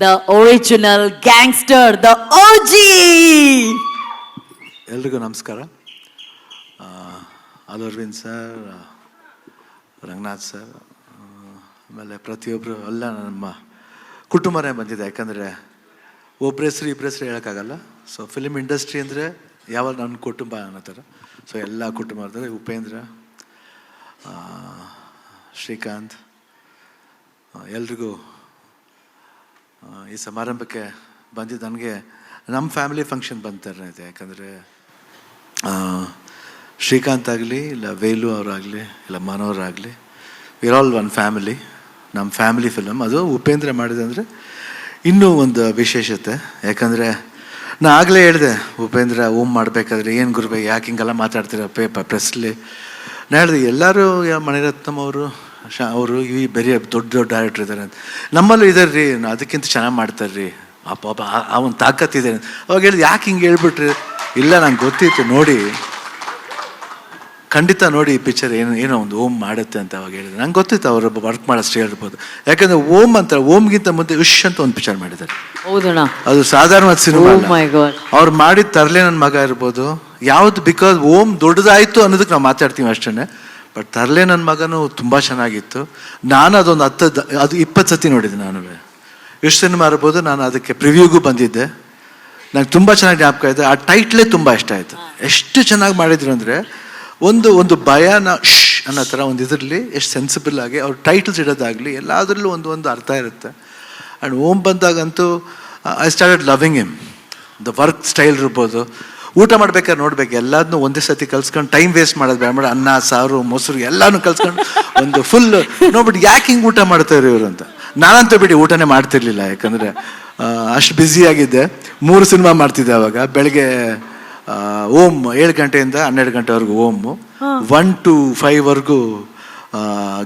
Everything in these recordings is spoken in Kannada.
the original gangster, the OG. ಎಲ್ರಿಗೂ ನಮಸ್ಕಾರ. ಅಲ್ ಅರವಿಂದ್ ಸರ್ ರಂಗನಾಥ್ ಸರ್ ಆಮೇಲೆ ಪ್ರತಿಯೊಬ್ಬರು ಎಲ್ಲ ನಮ್ಮ ಕುಟುಂಬನೇ ಬಂದಿದೆ. ಯಾಕಂದರೆ ಒಬ್ಬರ ಹೆಸರು ಇಬ್ಬರ ಹೆಸರು ಹೇಳೋಕ್ಕಾಗಲ್ಲ. ಸೊ ಫಿಲ್ಮ್ ಇಂಡಸ್ಟ್ರಿ ಅಂದರೆ ಯಾವಾಗ ನನ್ನ ಕುಟುಂಬ ಅನ್ನೋ ಥರ. ಸೊ ಎಲ್ಲ ಕುಟುಂಬ ಉಪೇಂದ್ರ ಶ್ರೀಕಾಂತ್ ಎಲ್ರಿಗೂ ಈ ಸಮಾರಂಭಕ್ಕೆ ಬಂದಿದ್ದು ನನಗೆ ನಮ್ಮ ಫ್ಯಾಮಿಲಿ ಫಂಕ್ಷನ್ ಬಂತಾರೆ ಇದೆ ಯಾಕಂದರೆ ಶ್ರೀಕಾಂತ್ ಆಗಲಿ, ಇಲ್ಲ ವೇಲು ಅವರಾಗಲಿ, ಇಲ್ಲ ಮನೋರಾಗಲಿ ವಿರ್ ಆಲ್ ಒನ್ ಫ್ಯಾಮಿಲಿ ನಮ್ಮ ಫ್ಯಾಮಿಲಿ ಫಿಲಮ್ ಅದು ಉಪೇಂದ್ರ ಮಾಡಿದಂದರೆ ಇನ್ನೂ ಒಂದು ವಿಶೇಷತೆ. ಯಾಕಂದರೆ ನಾನು ಆಗಲೇ ಹೇಳಿದೆ, ಉಪೇಂದ್ರ ಓಮ್ ಮಾಡಬೇಕಾದ್ರೆ ಏನು ಗುರುಬೆ, ಯಾಕೆ ಹಿಂಗೆಲ್ಲ ಮಾತಾಡ್ತೀರ ಪೇಪರ್ ಪ್ರೆಸ್ಲಿ ನಾ ಹೇಳಿದೆ, ಎಲ್ಲರೂ ಯಾ ಮಣಿರತ್ನಮ್ ಅವರು ಶಾ ಅವರು ಈ ಬೇರೆ ದೊಡ್ಡ ದೊಡ್ಡ ಡೈರೆಕ್ಟರ್ ಇದ್ದಾರೆ ಅಂತ. ನಮ್ಮಲ್ಲೂ ಇದ್ದಾರೆ ರೀ ಅದಕ್ಕಿಂತ ಚೆನ್ನಾಗಿ ಮಾಡ್ತಾರೆ ರೀ ಅಪ್ಪ ಅಪ್ಪ ಅವನ ತಾಕತ್ತಿದೆ ಅಂತ. ಅವಾಗ ಹೇಳಿದ್ ಯಾಕೆ ಹಿಂಗೆ ಹೇಳ್ಬಿಟ್ರಿ? ಇಲ್ಲ ನಂಗೆ ಗೊತ್ತಿತ್ತು ನೋಡಿ. ಖಂಡಿತ ನೋಡಿ ಈ ಪಿಕ್ಚರ್ ಏನು ಏನೋ ಒಂದು ಓಮ್ ಮಾಡುತ್ತೆ ಅಂತ ಅವಾಗ ಹೇಳಿದ್ರು. ನಂಗೆ ಗೊತ್ತಿತ್ತು ಅವರು ವರ್ಕ್ ಮಾಡೋಷ್ಟು ಹೇಳ್ಬೋದು. ಯಾಕಂದ್ರೆ ಓಮ್ ಅಂತ ಓಮ್ಗಿಂತ ಮುಂದೆ ಉಶ್ ಅಂತ ಒಂದು ಪಿಕ್ಚರ್ ಮಾಡಿದ್ದಾರೆ. ಹೌದಣ್ಣ. ಅದು ಸಾಧಾರಣವಾದ ಸಿನಿಮಾ Oh. ಅವ್ರು ಮಾಡಿದ ತರಲೆ ನನ್ನ ಮಗ ಇರ್ಬೋದು. ಯಾವ್ದು ಬಿಕಾಸ್ ಓಮ್ ದೊಡ್ಡದಾಯ್ತು ಅನ್ನೋದಕ್ಕೆ ನಾವು ಮಾತಾಡ್ತೀವಿ ಅಷ್ಟೇ ಬಟ್ ತರಲೆ ನನ್ನ ಮಗನೂ ತುಂಬ ಚೆನ್ನಾಗಿತ್ತು. ನಾನು ಅದೊಂದು ಹತ್ತು ಅದು ಇಪ್ಪತ್ತು ಸತಿ ನೋಡಿದ್ದೆ ನಾನು ಎಷ್ಟು ಸಿನಿಮಾ ಇರ್ಬೋದು ನಾನು ಅದಕ್ಕೆ ಪ್ರಿವ್ಯೂಗೂ ಬಂದಿದ್ದೆ. ನಂಗೆ ತುಂಬ ಚೆನ್ನಾಗಿ ಜ್ಞಾಪಕ ಇದೆ. ಆ ಟೈಟ್ಲೇ ತುಂಬ ಇಷ್ಟ ಆಯಿತು. ಎಷ್ಟು ಚೆನ್ನಾಗಿ ಮಾಡಿದ್ರು ಅಂದರೆ ಒಂದು ಒಂದು ಭಯನ ಶ್ ಅನ್ನೋ ಥರ ಒಂದು ಇದರಲ್ಲಿ ಎಷ್ಟು ಸೆನ್ಸಿಬಲ್ ಆಗಿ ಅವ್ರ ಟೈಟಲ್ಸ್ ಇಡೋದಾಗಲಿ ಎಲ್ಲದರಲ್ಲೂ ಒಂದು ಒಂದು ಅರ್ಥ ಇರುತ್ತೆ. ಆ್ಯಂಡ್ ಓಮ್ ಬಂದಾಗಂತೂ I started loving him the work style ಇರ್ಬೋದು. ಊಟ ಮಾಡ್ಬೇಕಾದ್ರೆ ನೋಡ್ಬೇಕು ಎಲ್ಲದನ್ನೂ ಒಂದೇ ಸತಿ ಕಲ್ಸ್ಕೊಂಡು ಟೈಮ್ ವೇಸ್ಟ್ ಮಾಡೋದು ಬೇಡ. ಮೇಡ ಅನ್ನ ಸಾರು ಮೊಸರು ಎಲ್ಲಾನು ಕಲ್ಸ್ಕೊಂಡು ಒಂದು ಫುಲ್ ನೋಡ್ಬಿಟ್ಟು ಯಾಕೆ ಹಿಂಗೆ ಊಟ ಮಾಡ್ತಾರೆ ಇವರು ಅಂತ. ನಾನಂತೂ ಬಿಡಿ ಊಟನೇ ಮಾಡ್ತಿರ್ಲಿಲ್ಲ ಯಾಕಂದರೆ ಅಷ್ಟು ಬ್ಯುಸಿ ಆಗಿದ್ದೆ. ಮೂರು ಸಿನಿಮಾ ಮಾಡ್ತಿದ್ದೆ ಅವಾಗ. ಬೆಳಗ್ಗೆ ಓಮ್ ಏಳು ಗಂಟೆಯಿಂದ ಹನ್ನೆರಡು ಗಂಟೆವರೆಗೂ ಓಮು. ಒನ್ ಟು ಫೈವ್ವರೆಗೂ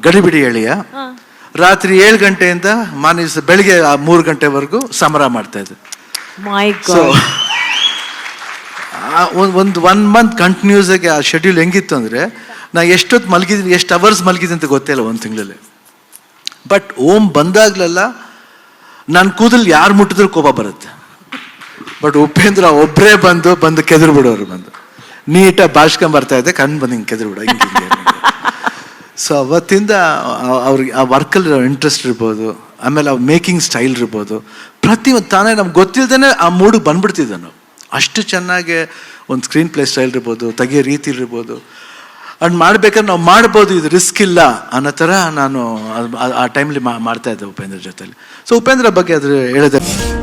ಗಡಿಬಿಡಿ ಎಳೆಯ. ರಾತ್ರಿ ಏಳು ಗಂಟೆಯಿಂದ ಮಾನಿಸ್ ಬೆಳಿಗ್ಗೆ ಮೂರು ಗಂಟೆವರೆಗೂ ಸಮರ ಮಾಡ್ತಾ ಇದ್ದೆ. ಒಂದು ಒನ್ ಮಂತ್ ಕಂಟಿನ್ಯೂಸ್ ಆಗಿ ಆ ಶೆಡ್ಯೂಲ್ ಹೆಂಗಿತ್ತು ಅಂದರೆ, ನಾ ಎಷ್ಟೊತ್ತು ಮಲಗಿದ್ದೀನಿ ಎಷ್ಟು ಅವರ್ಸ್ ಮಲಗಿದ್ದೀನಿ ಅಂತ ಗೊತ್ತಿಲ್ಲ ಒಂದು ತಿಂಗಳಲ್ಲಿ. ಬಟ್ ಓಮ್ ಬಂದಾಗ್ಲೆಲ್ಲ ನನ್ನ ಕೂದಲು ಯಾರು ಮುಟ್ಟಿದ್ರು ಕೋಪ ಬರುತ್ತೆ. ಬಟ್ ಉಪೇಂದ್ರ ಒಬ್ಬರೇ ಬಂದು ಬಂದು ಕೆದರು ಬಿಡೋರು ಬಂದು. ನೀಟಾಗಿ ಬಾಳ್ಸ್ಕೊಂಡ್ ಬರ್ತಾ ಇದ್ದೆ ಕಣ್ಣು ಬಂದು ಹಿಂಗೆ ಕೆದರು ಬಿಡೋ ಸೊ ಅವತ್ತಿಂದ ಅವ್ರಿಗೆ ಆ ವರ್ಕಲ್ಲಿ ಇಂಟ್ರೆಸ್ಟ್ ಇರ್ಬೋದು, ಆಮೇಲೆ ಅವ್ರ ಮೇಕಿಂಗ್ ಸ್ಟೈಲ್ ಇರ್ಬೋದು ಪ್ರತಿ ತಾನೇ ನಮ್ಗೆ ಗೊತ್ತಿಲ್ಲದೇ ಆ ಮೂಡಿಗೆ ಬಂದ್ಬಿಡ್ತಿದ್ದೆ ನಾವು. ಅಷ್ಟು ಚೆನ್ನಾಗಿ ಒಂದು ಸ್ಕ್ರೀನ್ ಪ್ಲೇ ಸ್ಟೈಲ್ ಇರ್ಬೋದು, ತೆಗಿಯೋ ರೀತಿ ಇರ್ಬೋದು. ಅಂಡ್ ಮಾಡ್ಬೇಕಾದ್ರೆ ನಾವು ಮಾಡ್ಬೋದು, ಇದು ರಿಸ್ಕ್ ಇಲ್ಲ ಅನ್ನೋ ಥರ ನಾನು ಆ- ಆ ಟೈಮ್ಲಿ ಮಾಡ್ತಾ ಇದ್ದೆ ಉಪೇಂದ್ರ ಜೊತೆಲಿ. ಸೊ ಉಪೇಂದ್ರ ಬಗ್ಗೆ ಅದ್ರ ಹೇಳಿದೆ